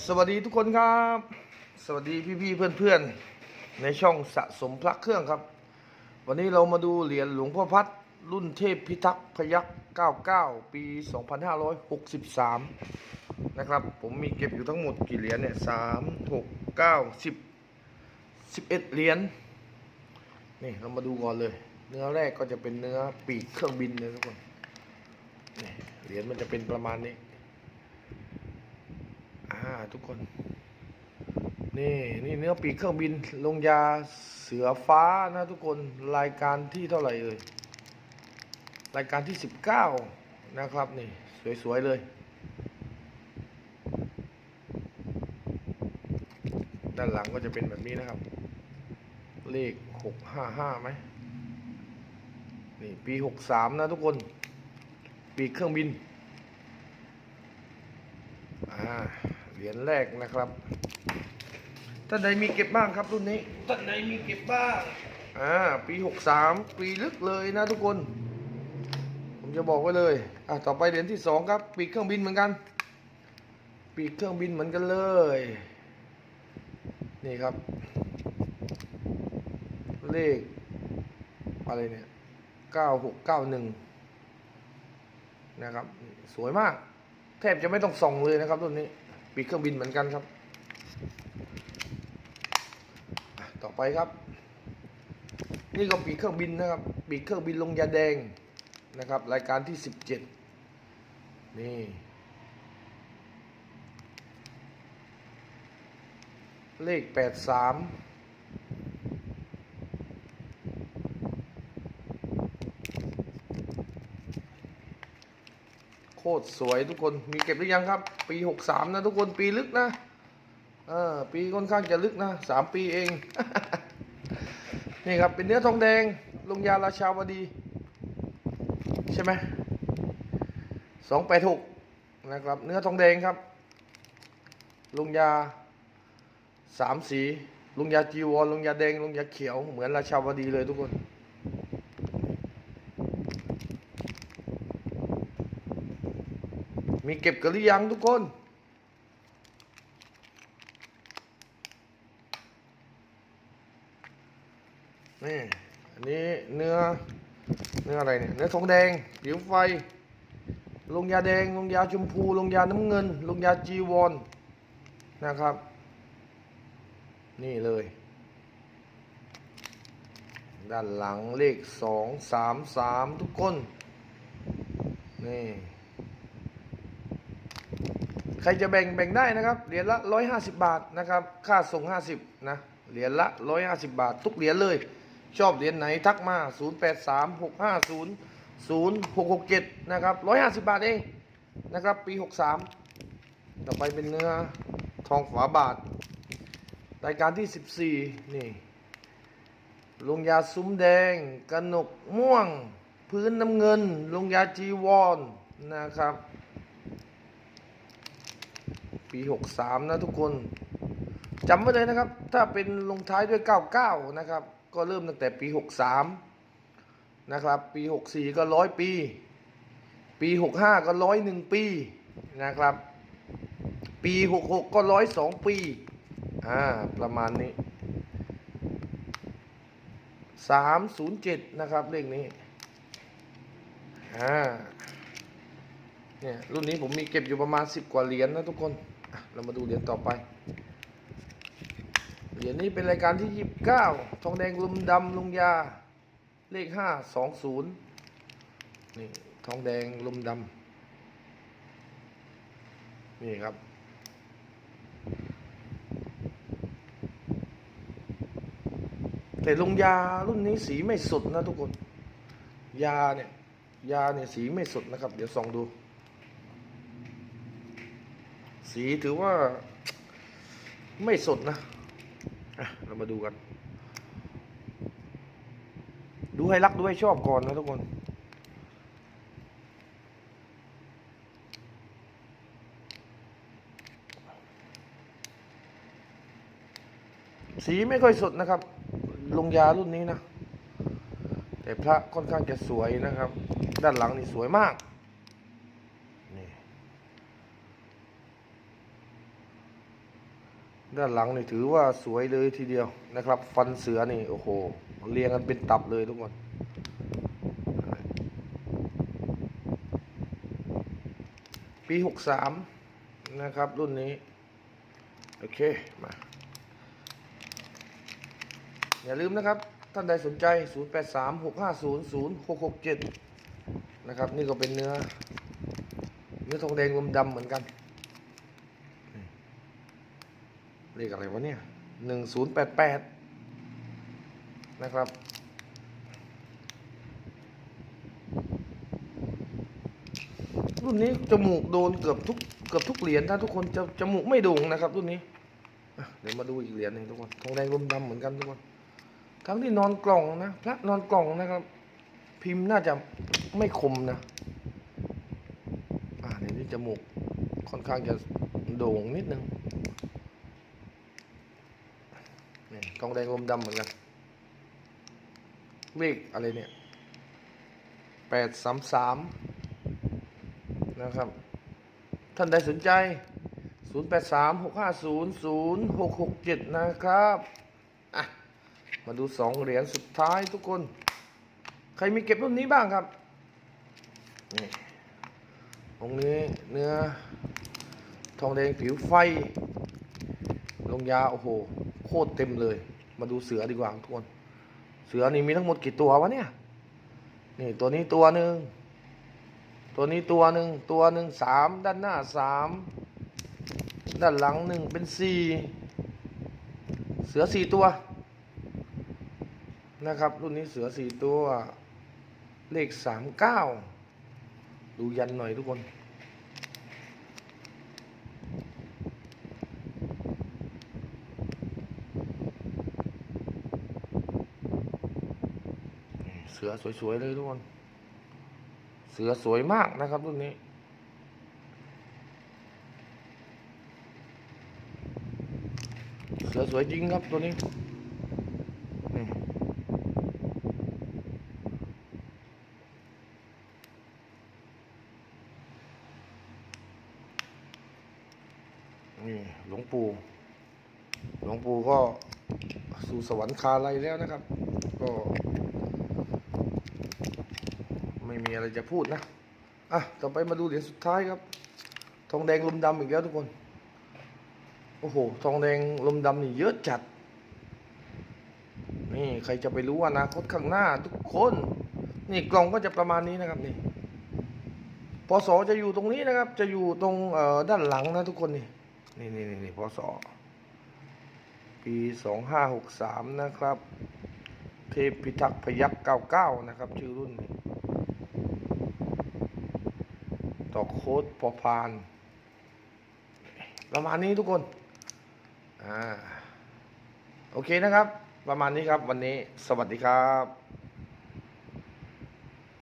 สวัสดีทุกคนครับ สวัสดีพี่ๆเพื่อนๆ ในช่องสะสมพระเครื่องครับ วันนี้เรามาดูเหรียญหลวงพ่อพัด รุ่นเทพพิทักษ์พยักษ์99 ปี 2563 นะครับ ผมมีเก็บอยู่ทั้งหมดกี่เหรียญเนี่ย3 6 9 10 11 เหรียญนี่เรามาดูก่อนเลย เนื้อแรกก็จะเป็นเนื้อปีกเครื่องบินเลยทุกคนเหรียญมันจะเป็นประมาณนี้ ทุกคน นี่นี่เนื้อปีกเครื่องบินลงยาเสือฟ้านะทุกคนรายการที่เท่าไหร่เอ่ยรายการที่สิบเก้านะครับนี่ สวย ๆ เลยด้านหลังก็จะเป็นแบบนี้นะครับ เลขหกห้าห้าไหมนี่ปีหกสามนะทุกคน ปีกเครื่องบิน อ่า เหรียญแรกนะครับท่านใดมีเก็บบ้างครับรุ่นนี้ท่านใดมีเก็บบ้างอ่าปีหกสามปีลึกเลยนะทุกคน ผมจะบอกไว้เลยอ่าต่อไปเหรียญที่สองครับ ปีเครื่องบินเหมือนกัน ปีเครื่องบินเหมือนกันเลย นี่ครับ เลข อะไรเนี่ยเก้าหกเก้าหนึ่งนะครับ สวยมาก แทบจะไม่ต้องส่องเลยนะครับรุ่นนี้ ปีกเครื่องบินเหมือนกันครับ ต่อไปครับ นี่ก็ปีกเครื่องบินนะครับ ปีกเครื่องบินลงยาแดงนะครับ รายการที่ 17 นี่เลข 83 คตรสวยทุกคนมีเก็บหรือยังครับ ปีหกสามนะทุกคนปีลึกนะเออปีค่อนข้างจะลึกนะสามปีเอง นี่ครับเป็นเนื้อทองแดงลงยาราชาวดี ใช่ไหมสองแปดหกนะครับ เนื้อทองแดงครับ ลงยาสามสี ลงยาจีวรลงยาแดงลงยาเขียวเหมือนราชาวดีเลยทุกคน มีเก็บกันหรือยังทุกคน นี่ อันนี้เนื้อ เนื้ออะไรเนี่ย เนื้อทองแดงผิวไฟ ลงยาแดง ลงยาชมพู ลงยาน้ำเงิน ลงยาจีวรนะครับ นี่เลย ด้านหลังเลขสองสามสามทุกคน นี่ ใครจะแบ่งแบ่งได้นะครับ เหรียญละ 150 บาทนะครับ ค่าส่ง 50 นะ เหรียญละ 150 บาท ทุกเหรียญเลย ชอบเหรียญไหนทักมา 083650 0667 นะครับ 150 บาทเองนะครับ ปี 63 ต่อไปเป็นเนื้อทองฝาบาท รายการที่ 14 นี่ ลงยาซุ้มแดง กระหนกม่วง พื้นน้ำเงิน ลงยาจีวรนนะครับ ปี 63 นะทุกคนจำไว้เลยนะครับ ถ้าเป็นลงท้ายด้วย 99 นะครับ ก็เริ่มตั้งแต่ปี 63 นะครับ ปี 64 ก็ร้อยปี ปี 65 ก็ร้อยหนึ่งปีนะครับ ปี 66 ก็ร้อยสองปี อ่า ประมาณนี้ 307 นะครับเลขนี้ อ่าเนี่ยรุ่นนี้ผมมีเก็บอยู่ประมาณ 10 กว่าเหรียญนะทุกคน เรามาดูเหรียญต่อไป เหรียญนี้เป็นรายการที่ 29 ทองแดงลุมดำลุงยา เลข 520 นี่ทองแดงลุมดำ นี่ครับแต่ลงยารุ่นนี้สีไม่สดนะทุกคน ยาเนี่ย ยาเนี่ยสีไม่สดนะครับ เดี๋ยวส่องดู สีถือว่าไม่สดนะเรามาดูกัน ดูให้รักดูให้ชอบก่อนนะทุกคน สีไม่ค่อยสดนะครับ ลงยารุ่นนี้นะ แต่พระค่อนข้างจะสวยนะครับ ด้านหลังนี่สวยมาก ด้านหลังนี่ถือว่าสวยเลยทีเดียวนะครับ ฟันเสือนี่โอ้โหเรียงกันเป็นตับเลยทุกคนปีหกสามนะครับรุ่นนี้ โอเค มา อย่าลืมนะครับ ท่านใดสนใจ 0 8 3 6 5 0 0 6 6 7 นะครับ นี่ก็เป็นเนื้อ เนื้อทองแดงลมดำเหมือนกัน เลขอะไรวะเนี่ย1088นย์แปดแปดนะครับ รุ่นนี้จมูกโดนเกือบทุกเกือบทุกเหรียญถ้าทุกคนจะจมูกไม่โด่งนะครับ รุ่นนี้เดี๋ยวมาดูอีกเหรียญหนึ่งทุกคนทองแดงลมดำเหมือนกันทุกคนทั้งที่นอนกล่องนะพระนอนกล่องนะครับ พิมพ์น่าจะไม่คมนะอ่าในนี้จมูกค่อนข้างจะโด่งนิดนึง นี่ทองแดงลมดำเหมือนกัน เลขอะไรเนี่ยแปดสามสามนะครับ ท่านใดสนใจ 0836500667 นะครับ อะ มาดูสองเหรียญสุดท้ายทุกคน ใครมีเก็บรุ่นนี้บ้างครับ นี่ตรงนี้เนื้อทองแดงผิวไฟ ลงยาโอ้โหโคตรเต็มเลย มาดูเสือดีกว่าทุกคน เสือนี่มีทั้งหมดกี่ตัววะเนี่ย นี่ตัวนี้ตัวหนึ่งตัวนี้ตัวหนึ่งตัวหนึ่งสามด้านหน้าสามด้านหลังหนึ่งเป็นสี่เสือสี่ตัว นะครับ รุ่นนี้เสือสี่ตัว เลขสามเก้าดูยันหน่อยทุกคน เสือสวยๆเลยทุกคน เสือสวยมากนะครับรุ่นนี้ เสือสวยจริงครับตัวนี้นี่นี่หลวงปู่ หลวงปู่ก็สู่สวรรคาลัยแล้วนะครับ ก็ ไม่มีอะไรจะพูดนะ อะ ต่อไปมาดูเหรียญสุดท้ายครับ ทองแดงลมดำอีกแล้วทุกคน โอ้โห ทองแดงลมดำนี่เยอะจัด นี่ใครจะไปรู้อนาคตข้างหน้าทุกคน นี่กล่องก็จะประมาณนี้นะครับนี่พศจะอยู่ตรงนี้นะครับ จะอยู่ตรงเอ่อด้านหลังนะทุกคนนี่ นี่นี่นี่นพศปีสองห้าหกสามนะครับ เทพพิทักษ์พยักเก้าเก้านะครับ ชื่อรุ่นนี้ ต่อโค้ดพอพาน ประมาณนี้ทุกคน อ่า โอเคนะครับ ประมาณนี้ครับวันนี้ สวัสดีครับ